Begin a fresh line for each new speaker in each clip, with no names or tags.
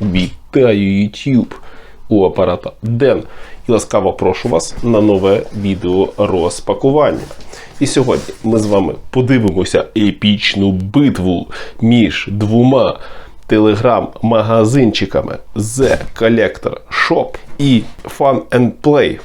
Вітаю YouTube! У апарата Ден і ласкаво прошу вас на нове відео розпакування. І сьогодні ми з вами подивимося епічну битву між двома телеграм-магазинчиками The Collector Shop і Fun and Play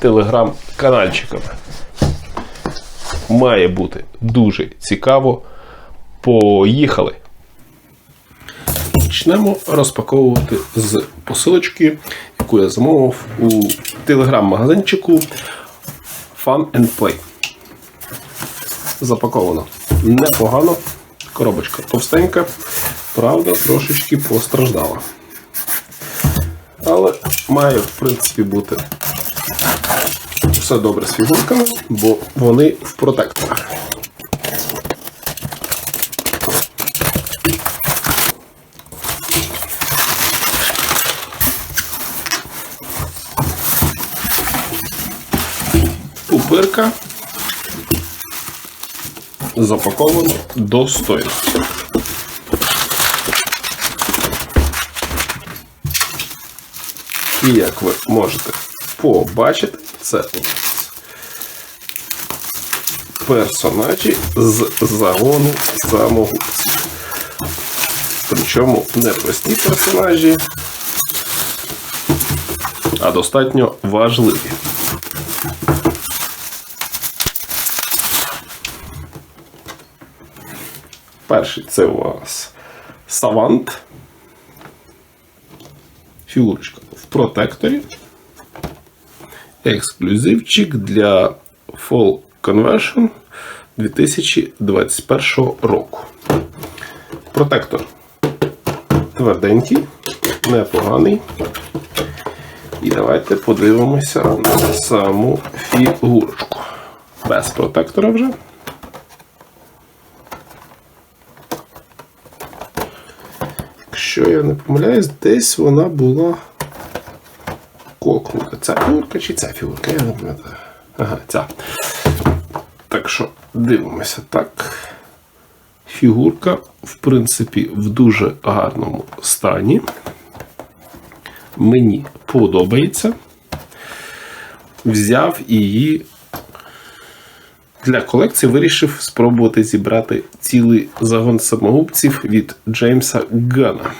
телеграм-канальчиками. Має бути дуже цікаво. Поїхали! Почнемо розпаковувати з посилочки, яку я замовив у телеграм-магазинчику Fun and Play. Запаковано непогано. Коробочка товстенька, правда, трошечки постраждала. Але має, в принципі, бути все добре з фігурками, бо вони в протекторах. Запаковано достойно. І як ви можете побачити, це у нас персонажі з загону самогубців. Причому не прості персонажі, а достатньо важливі. Перший це у вас Савант. Фігурочка в протекторі. Ексклюзивчик для Fall Conversion 2021 року. Протектор тверденький, непоганий. І давайте подивимося на саму фігурочку. Без протектора вже. Якщо я не помиляюсь, десь вона була кокнута. Ця фігурка чи ця фігурка? Я не пам'ятаю. Ага, ця. Так що дивимося так. Фігурка, в принципі, в дуже гарному стані. Мені подобається. Взяв її для колекції вирішив спробувати зібрати цілий загон самогубців від Джеймса Гана.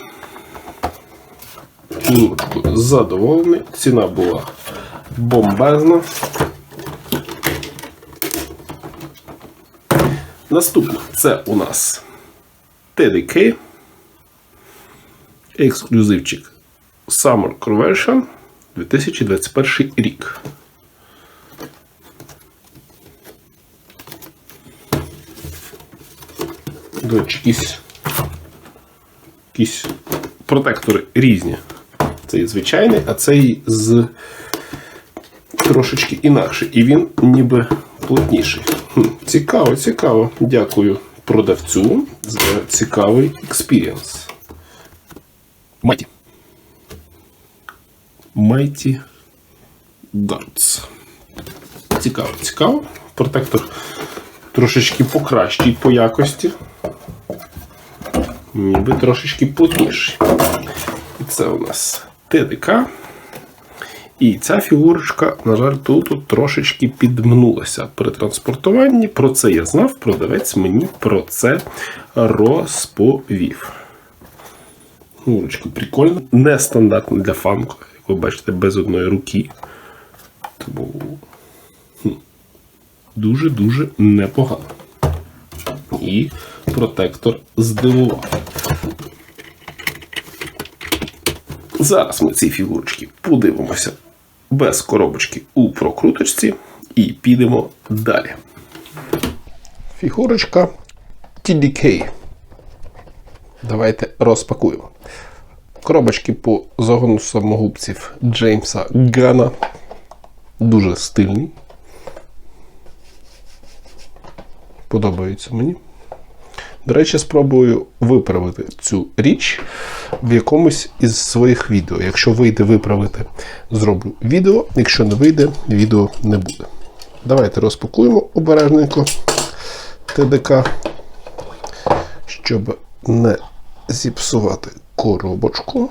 Задоволений. Ціна була бомбезна. Наступне це у нас TDK. Ексклюзивчик Summer Conversion 2021 рік. До речі, якісь, якісь протектори різні. Цей звичайний, а цей з трошечки інакший. І він ніби плотніший. Хм, Цікаво, цікаво. Дякую продавцю за цікавий експірієнс. Майті. Mighty Guards. Цікаво, цікаво. Протектор трошечки покращий по якості. Ніби трошечки плотніший. І це у нас ТДК. І ця фігурочка, на жаль, тут, трошечки підмнулася при транспортуванні. Про це я знав, продавець мені про це розповів. Фігурочка прикольна. Нестандартна для фанку, як ви бачите, без одної руки. Тому дуже-дуже непогано. І протектор здивував. Зараз ми ці фігурочки подивимося без коробочки у прокруточці і підемо далі. Фігурочка TDK. Давайте розпакуємо. Коробочки по загону самогубців Джеймса Гана. Дуже стильні. Подобаються мені. До речі, спробую виправити цю річ в якомусь із своїх відео. Якщо вийде виправити, зроблю відео. Якщо не вийде, відео не буде. Давайте розпакуємо обережненько ТДК, щоб не зіпсувати коробочку.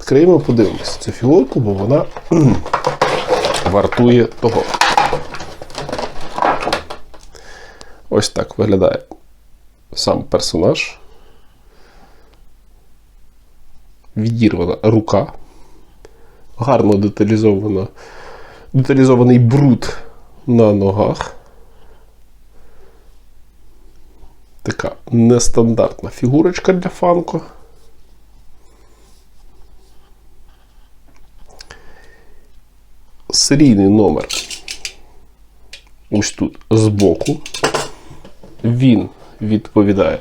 Відкриємо, подивимося цю фігурку, бо вона вартує того. Ось так виглядає сам персонаж. Відірвана рука. Гарно деталізовано, деталізований бруд на ногах. Така нестандартна фігурочка для фанко. Серійний номер ось тут збоку. Він відповідає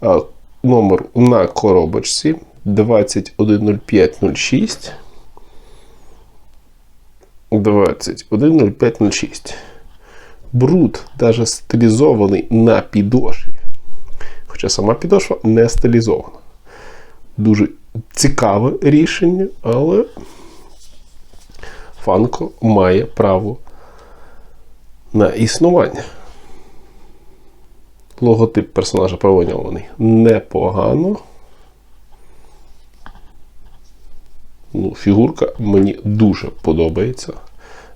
а, номеру на коробочці 210506. 210506. Бруд даже стилізований на підошві. Хоча сама підошва не стилізована. Дуже цікаве рішення, але Фанко має право на існування. Логотип персонажа провоньований непогано. Ну, Фігурка мені дуже подобається.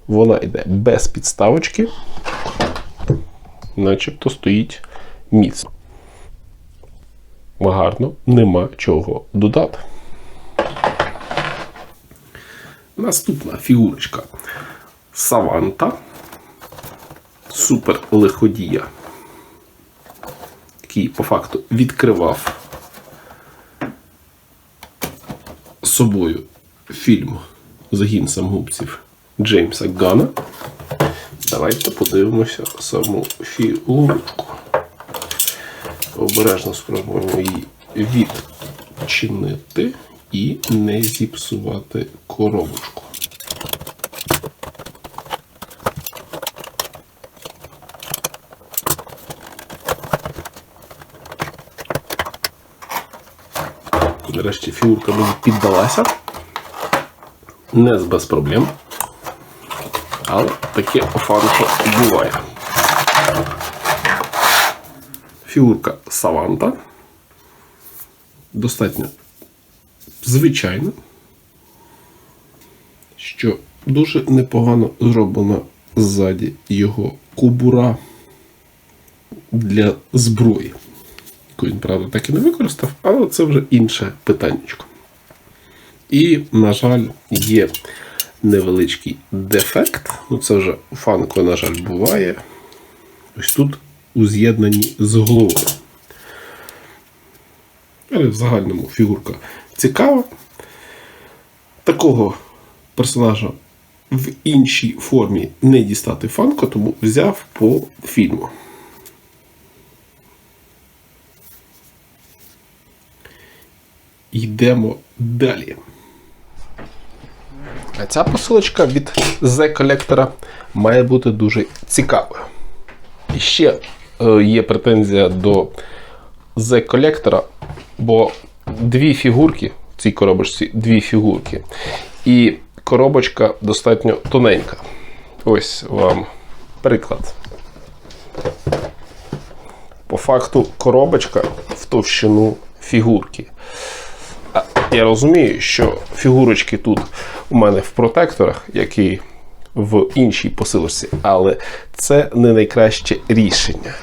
Вона йде без підставочки, начебто стоїть міцно. Гарно, нема чого додати. Наступна фігурочка Саванта. Супер лиходія. Який по факту відкривав собою фільм Загін самогубців Джеймса Гана. Давайте подивимося саму фігурочку. Обережно спробуємо її відчинити і не зіпсувати коробочку. Нарешті фігурка мені піддалася. Не без проблем. Але таке фанко буває. Фігурка Саванта. Достатньо звичайна, що дуже непогано зроблена ззаді його кубура для зброї. Яку він, правда, так і не використав, але це вже інше питання. І, на жаль, є невеличкий дефект. Ну, це вже у фанко, на жаль, буває. Ось тут у з'єднанні з головою. Але в загальному фігурка цікава. Такого персонажа в іншій формі не дістати фанко, тому взяв по фільму. Йдемо далі. А ця посилочка від The Collector має бути дуже цікавою. Ще е, є претензія до The Collector, бо дві фігурки в цій коробочці дві фігурки. І коробочка достатньо тоненька. Ось вам приклад. По факту коробочка в товщину фігурки. Я розумію, що фігурочки тут у мене в протекторах, які в іншій посилочці, але це не найкраще рішення.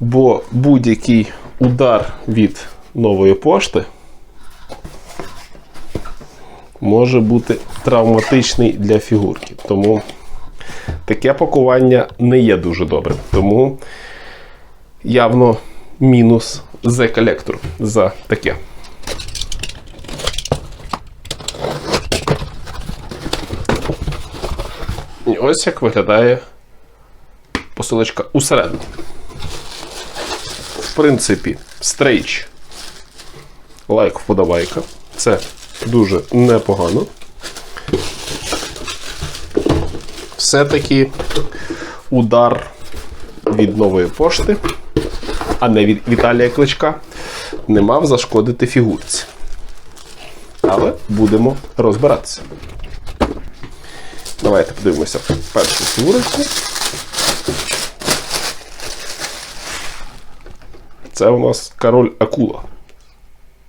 Бо будь-який удар від нової пошти може бути травматичний для фігурки. Тому таке пакування не є дуже добрим. Тому явно мінус з колектор за таке. Ось як виглядає посилочка усередині. В принципі, стрейч лайк вподобайка. Це дуже непогано. Все-таки удар від нової пошти, а не від Віталія Кличка, не мав зашкодити фігурці. Але будемо розбиратися. Давайте подивимося першу фігурочку. Це у нас король Акула.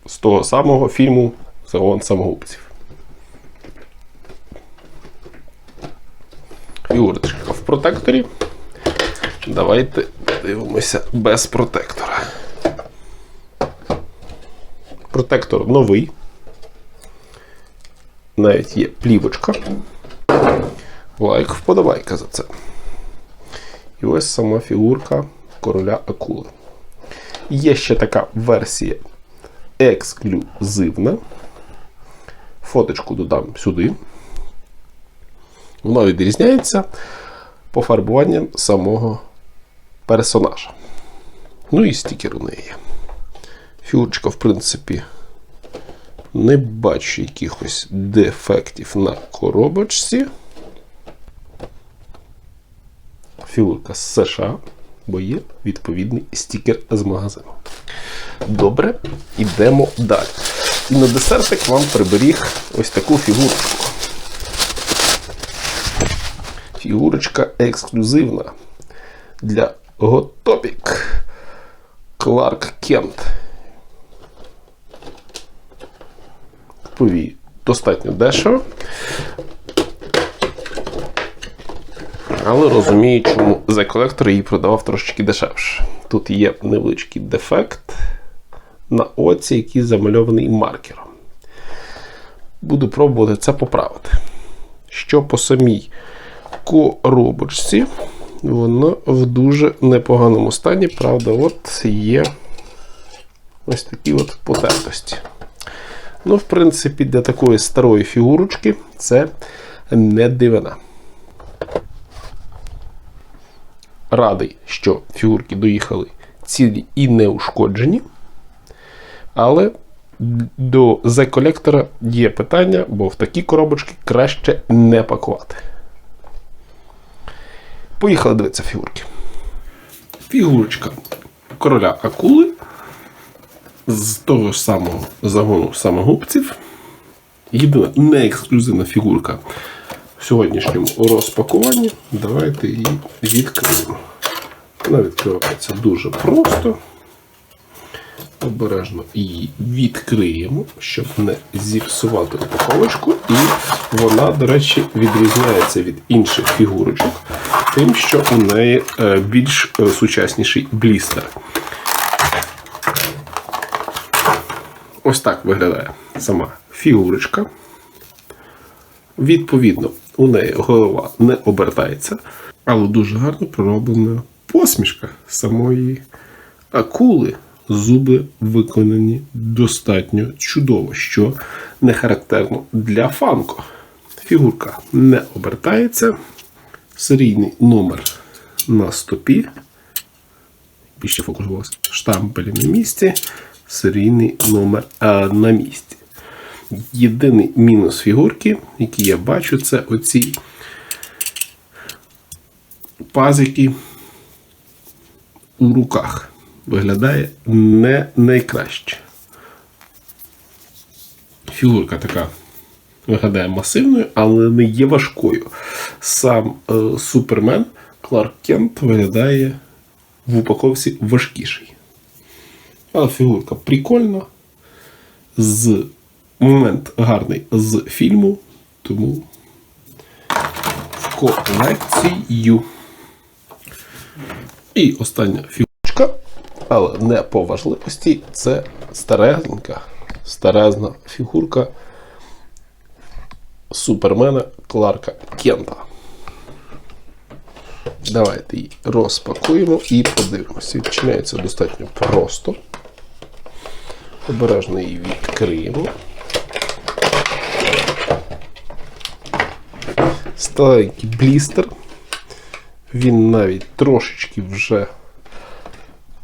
з того самого фільму Загон самогубців. Фігурочка в протекторі. Давайте дивимося без протектора. Протектор новий. Навіть є плівочка. Лайк, вподобайка за це. І ось сама фігурка короля акули. Є ще така версія ексклюзивна. Фоточку додам сюди. Вона відрізняється пофарбуванням самого персонажа. Ну і стікер у неї. Фігурочка, в принципі, не бачу якихось дефектів на коробочці. Фігурка з США, бо є відповідний стікер з магазину. Добре, йдемо далі. І на десертик вам приберіг ось таку фігурочку. Фігурочка ексклюзивна для Готопік Кларк Кент. Пові достатньо дешево. Але розумію, чому за колектор її продавав трошечки дешевше. Тут є невеличкий дефект на оці, який замальований маркером. Буду пробувати це поправити. Що по самій коробочці, воно в дуже непоганому стані. Правда, от є ось такі от потертості. Ну, в принципі, для такої старої фігурочки це не дивина. Радий, що фігурки доїхали цілі і неушкоджені. Але до Z-колектора є питання, бо в такі коробочки краще не пакувати. Поїхали дивитися фігурки. Фігурочка короля акули з того ж самого загону самогубців. Єдина не ексклюзивна фігурка в сьогоднішньому розпакуванні. Давайте її відкриємо. Вона відкривається дуже просто. Обережно її відкриємо, щоб не зіпсувати упаковочку. І вона, до речі, відрізняється від інших фігурочок, тим, що у неї е, більш е, сучасніший блістер. Ось так виглядає сама фігурочка. Відповідно, у неї голова не обертається, але дуже гарно пророблена посмішка самої акули. Зуби виконані достатньо чудово, що не характерно для фанко. Фігурка не обертається. Серійний номер на стопі. Більше фокусувалося. Штампелі на місці. Серійний номер на місці. Єдиний мінус фігурки, який я бачу, це оці пазики у руках. Виглядає не найкраще. Фігурка така виглядає масивною, але не є важкою. Сам е, Супермен Кларк Кент виглядає в упаковці важкіший. Але фігурка прикольна. З момент гарний з фільму, тому в колекцію. І остання фігурочка, але не по важливості, це старезенька, старезна фігурка Супермена Кларка Кента. Давайте її розпакуємо і подивимося. Відчиняється достатньо просто. Обережно її відкриємо. Старенький блістер. Він навіть трошечки вже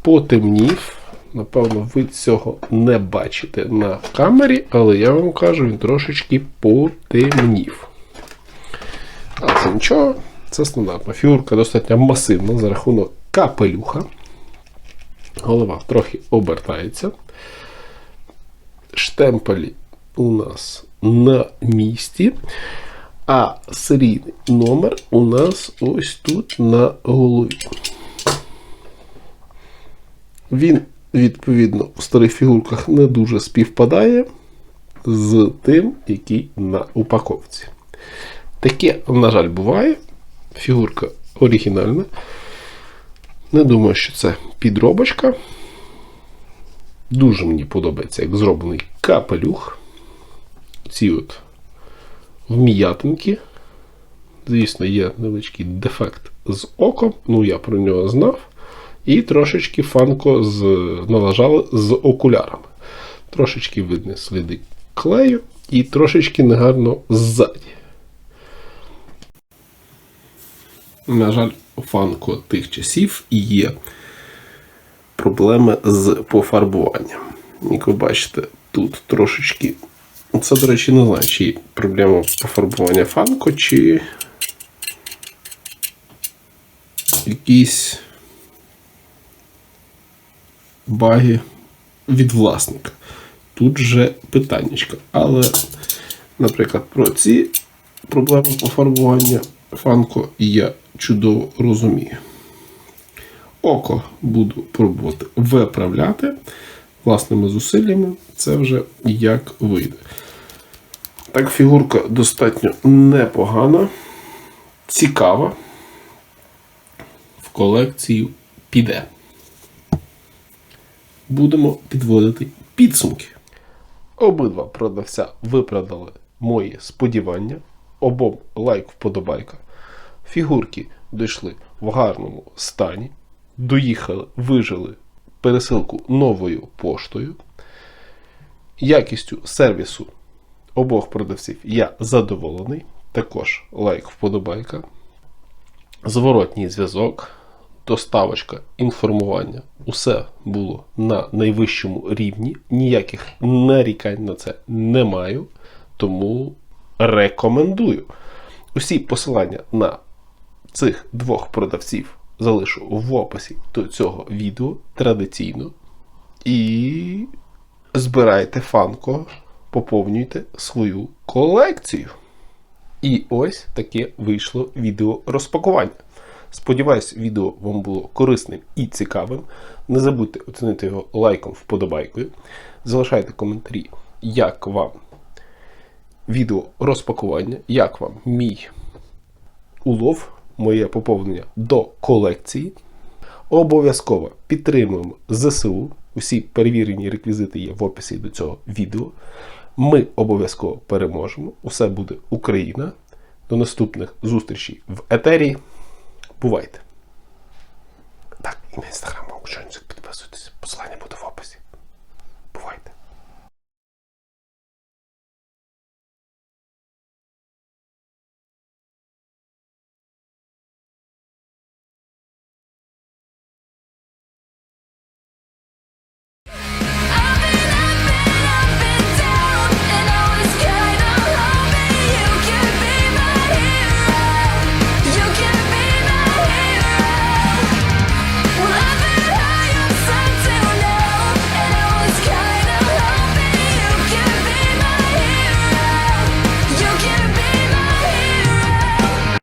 потемнів. Напевно, ви цього не бачите на камері, але я вам кажу, він трошечки потемнів. А це нічого, це стандартна. Фігурка достатньо масивна за рахунок капелюха. Голова трохи обертається. Штемпелі у нас на місці. А серійний номер у нас ось тут на голові. Він відповідно, в старих фігурках не дуже співпадає з тим, який на упаковці. Таке, на жаль, буває. Фігурка оригінальна. Не думаю, що це підробочка. Дуже мені подобається, як зроблений капелюх. Ці от вміятинки. Звісно, є невеличкий дефект з оком, ну я про нього знав. І трошечки фанко з, налажали з окулярами. Трошечки видно сліди клею і трошечки негарно ззаді. На жаль, фанко тих часів і є проблеми з пофарбуванням. Як ви бачите, тут трошечки. Це, до речі, не знаю, чи проблема пофарбування фанко, чи якісь баги від власника. Тут же питаннячко. Але, наприклад, про ці проблеми пофарбування фанко я чудово розумію. Око буду пробувати виправляти власними зусиллями. Це вже як вийде. Так, фігурка достатньо непогана, цікава. В колекцію піде. Будемо підводити підсумки. Обидва продавця виправдали мої сподівання. Обом лайк вподобайка. Фігурки дійшли в гарному стані. Доїхали, вижили пересилку новою поштою. Якістю сервісу обох продавців я задоволений. Також лайк вподобайка. Зворотній зв'язок, доставочка, інформування. Усе було на найвищому рівні. Ніяких нарікань на це не маю. Тому рекомендую. Усі посилання на цих двох продавців залишу в описі до цього відео традиційно. І збирайте фанко, поповнюйте свою колекцію. І ось таке вийшло відео розпакування. Сподіваюсь, відео вам було корисним і цікавим. Не забудьте оцінити його лайком, вподобайкою. Залишайте коментарі, як вам відео розпакування, як вам мій улов, моє поповнення до колекції. Обов'язково підтримуємо ЗСУ. Усі перевірені реквізити є в описі до цього відео. Ми обов'язково переможемо. Усе буде Україна. До наступних зустрічей в етері. Бувайте! Так, і на інстаграм.